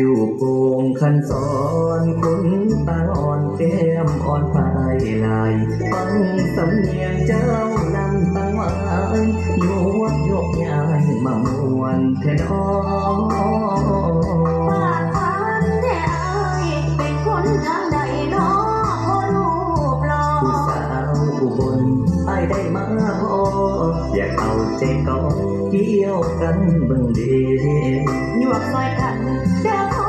ผิวโป่งคันสอนคุณตาอ่อนแก้มอ่อนปลายลายฟังสำเนียงเจ้านำตั้งไว้ยวกยกย้ายมามวนเทนอปากพันแท้อายเป็นคนทางใดเนาะพ่อรูปหล่อผู้สาวอุบลไอ้ายได้มาพ ออยากเอาใจกอเกี่ยวกันเบิ่งดีหยวกซอยกันเด้อ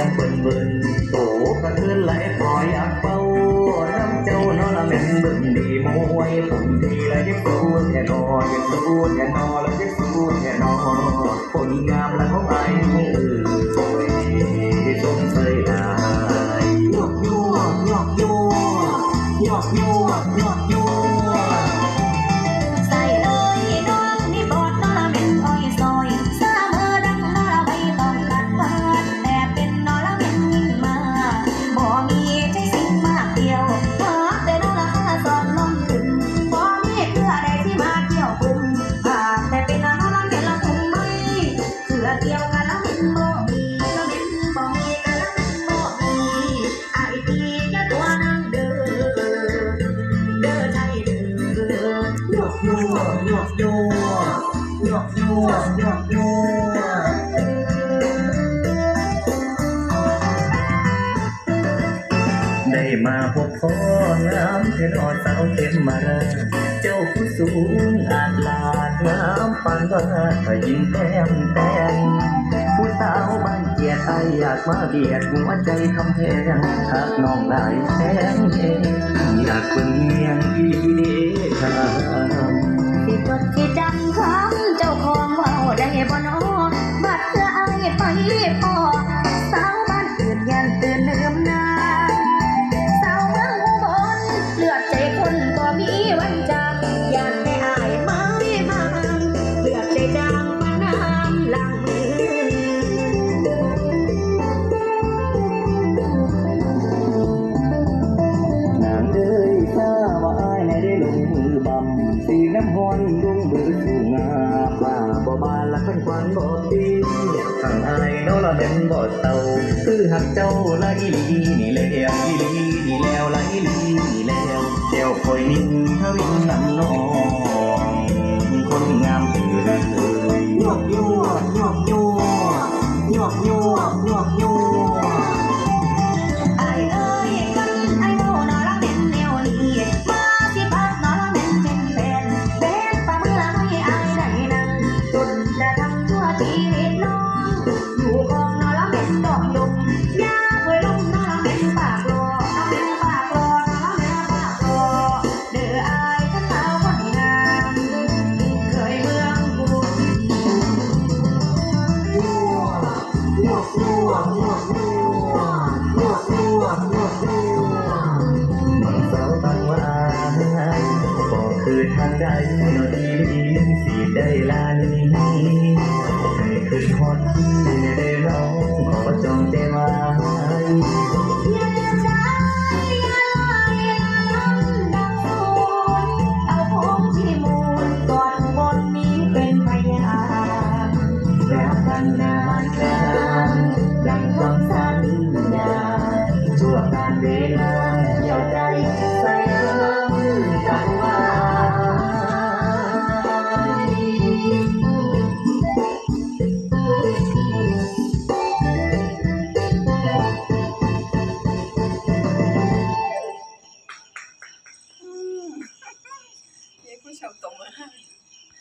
อนและผู้แก้มเบิ่นเบิ่นโตกระเทือนไหลคอยอยากเป่าน้ำเจ้านอนละแม่นบึ่งดีมวยผมดีและยังสู้แค่นอนยังสู้แค่นอและยังสู้แค่นอนคนงามและขาไปมือโอ้ยสมใจ ยกยั่วยกยั่วได้มาพบพ่องามเทนอดสาวเต็มมา เจ้าผู้สูงอาจลาดงามปานว่าถ้ายิ้มแก้มแต้มผู้สาวบ้านเกียรติไออยากมาเบียดหัวใจคำแพงหากน้องได้แสงเองอยากเป็นเมียงอีเดชาสิจดสิจำคำเจ้า ของเว่าได้บ่นอบัดเธอไอายไปพอ บานละขันควันบ่ตีทางอ้ายเนาะละเป็นบ่เต่าคือหักเจ้าละอีหลีนี่แล้วอีหลีนี่แล้วละอีหลีนี่แล้วเจ้าคอยนิ่งทวินนำน้องคนงามเอ่ยยกยั่วยกยั่ว ทางใดนอดีดีนึงสีได้ลานี้เคยขึ้นฮอดได้ร้องขอจองใจไว้ดังความสัญญาชั่วการเวลาเดียวใจ